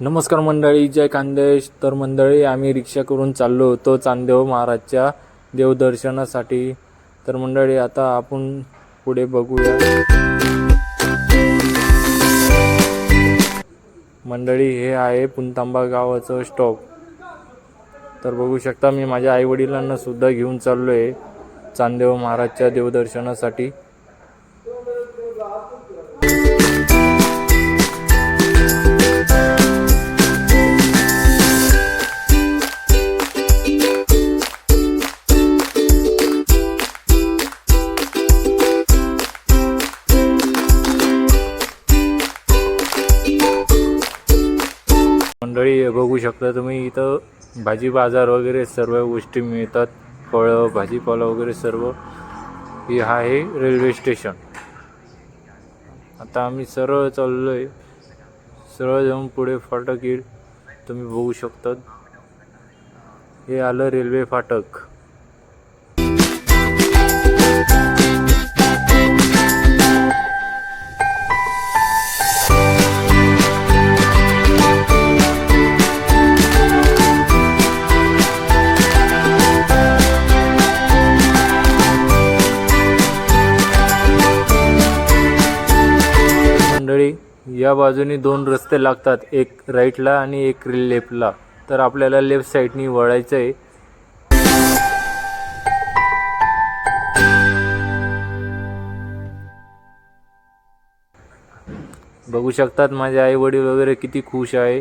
नमस्कार मंडळी जय खानदेश तर मंडळी आम्ही रिक्षा करून चाललो होतो चांदेव महाराजच्या देवदर्शनासाठी. तर मंडळी आता आपण पुढे बघूया. मंडळी हे आहे पुणतांबा गावाचं स्टॉप तर बघू शकता मी माझ्या आईवडिलांना सुद्धा घेऊन चाललो आहे चांदेव महाराजच्या देवदर्शनासाठी. मंडळी बघू शकता तुम्ही इथं भाजी बाजार वगैरे सर्व गोष्टी मिळतात. फळं भाजीपाला वगैरे सर्व. हे आहे रेल्वे स्टेशन. आता आम्ही सरळ चाललो आहे सरळ जाऊन पुढे फाटक येईल. तुम्ही बघू शकतात. हे आलं रेल्वे फाटक. मंडळी या बाजूनी दोन रस्ते लागतात एक राईटला आणि एक लेफ्टला. तर आपल्याला लेफ्ट साईडनी वळायचं आहे बघू शकतात माझे आई वडील वगैरे किती खुश आहे.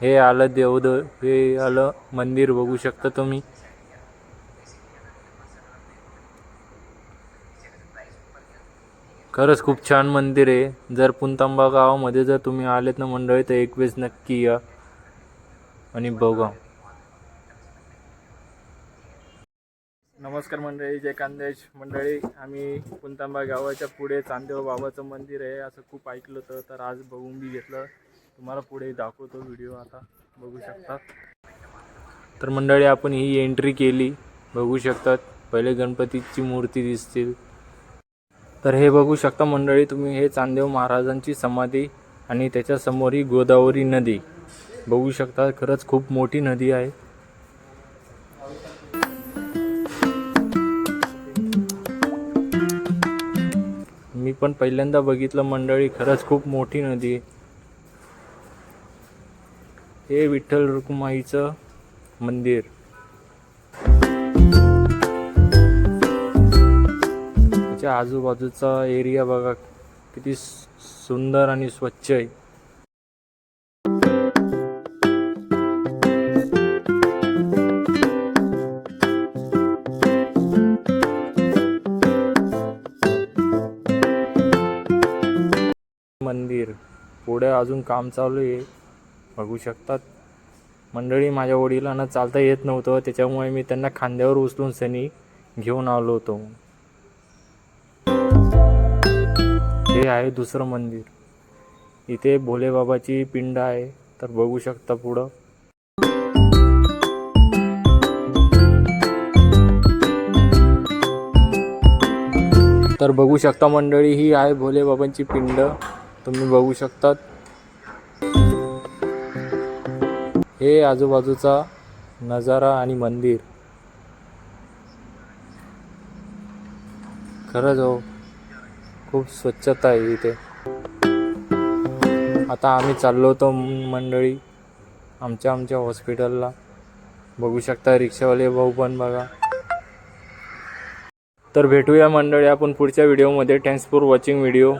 हे आलं देवद हे आलं मंदिर बघू शकता तुम्ही. खरंच खूप छान मंदिर आहे. जर पुंतांबा गावामध्ये जर तुम्ही आलेत ना मंडळी तर एक वेळेस नक्की या आणि बघा. नमस्कार मंडळी जय कांदेश मंडळी आम्ही पुंतांबा गावाच्या पुढे चांदेव बाबाचं मंदिर आहे. असं खूप ऐकलं होतं तर आज बघून बी घेतलं. तुम्हाला पुढे दाखवतो व्हिडिओ आता. बघू शकता. तर मंडळी आपण ही एंट्री केली. बघू शकतात. पहिले गणपतीची मूर्ती दिसतील. तर हे बघू शकता मंडळी तुम्ही हे चांदेव महाराजांची समाधी आणि त्याच्यासमोर ही गोदावरी नदी. बघू शकता खरंच खूप मोठी नदी आहे. मी पण पहिल्यांदा बघितलं मंडळी खरंच खूप मोठी नदी आहे. हे विठ्ठल रुक्माईचं मंदिर. त्याच्या आजूबाजूचा एरिया बघा किती सुंदर आणि स्वच्छ आहे. मंदिर पुढे अजून काम चालू आहे. बघू शकतात. मंडळी माझ्या वडिलांना चालता येत नव्हतं त्याच्यामुळे मी त्यांना खांद्यावर उचलून सनी घेऊन आलो होतो. हे आहे दुसरं मंदिर. इथे भोलेबाबाची पिंड आहे तर बघू शकता पुढं. तर बघू शकता मंडळी ही आहे भोलेबाबांची पिंड. तुम्ही बघू शकतात. हे आजूबाजूचा नजारा आणि मंदिर. खरंच हो खूप स्वच्छता आहे इथे. आता आम्ही चाललो होतो मंडळी आमच्या आमच्या हॉस्पिटलला. बघू शकता रिक्षावाले भाऊ पण बघा. तर भेटूया मंडळी आपण पुढच्या व्हिडिओमध्ये. Thanks for watching video